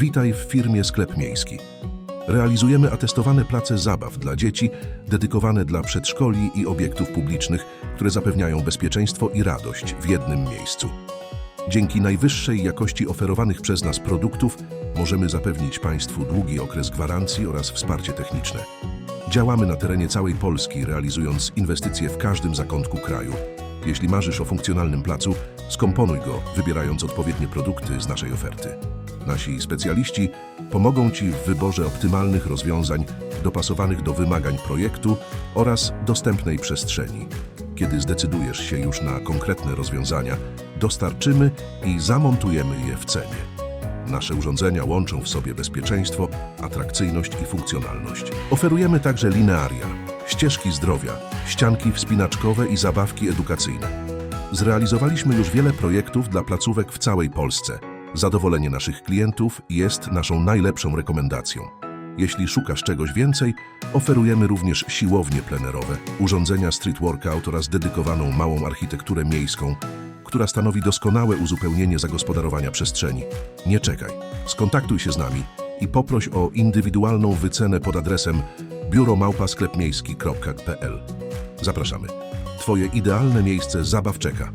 Witaj w firmie Sklep Miejski. Realizujemy atestowane place zabaw dla dzieci, dedykowane dla przedszkoli i obiektów publicznych, które zapewniają bezpieczeństwo i radość w jednym miejscu. Dzięki najwyższej jakości oferowanych przez nas produktów możemy zapewnić Państwu długi okres gwarancji oraz wsparcie techniczne. Działamy na terenie całej Polski, realizując inwestycje w każdym zakątku kraju. Jeśli marzysz o funkcjonalnym placu, skomponuj go, wybierając odpowiednie produkty z naszej oferty. Nasi specjaliści pomogą Ci w wyborze optymalnych rozwiązań dopasowanych do wymagań projektu oraz dostępnej przestrzeni. Kiedy zdecydujesz się już na konkretne rozwiązania, dostarczymy i zamontujemy je w cenie. Nasze urządzenia łączą w sobie bezpieczeństwo, atrakcyjność i funkcjonalność. Oferujemy także linearia, ścieżki zdrowia, ścianki wspinaczkowe i zabawki edukacyjne. Zrealizowaliśmy już wiele projektów dla placówek w całej Polsce. Zadowolenie naszych klientów jest naszą najlepszą rekomendacją. Jeśli szukasz czegoś więcej, oferujemy również siłownie plenerowe, urządzenia street workout oraz dedykowaną małą architekturę miejską, która stanowi doskonałe uzupełnienie zagospodarowania przestrzeni. Nie czekaj, skontaktuj się z nami i poproś o indywidualną wycenę pod adresem biuromałpasklepmiejski.pl. Zapraszamy. Twoje idealne miejsce zabaw czeka.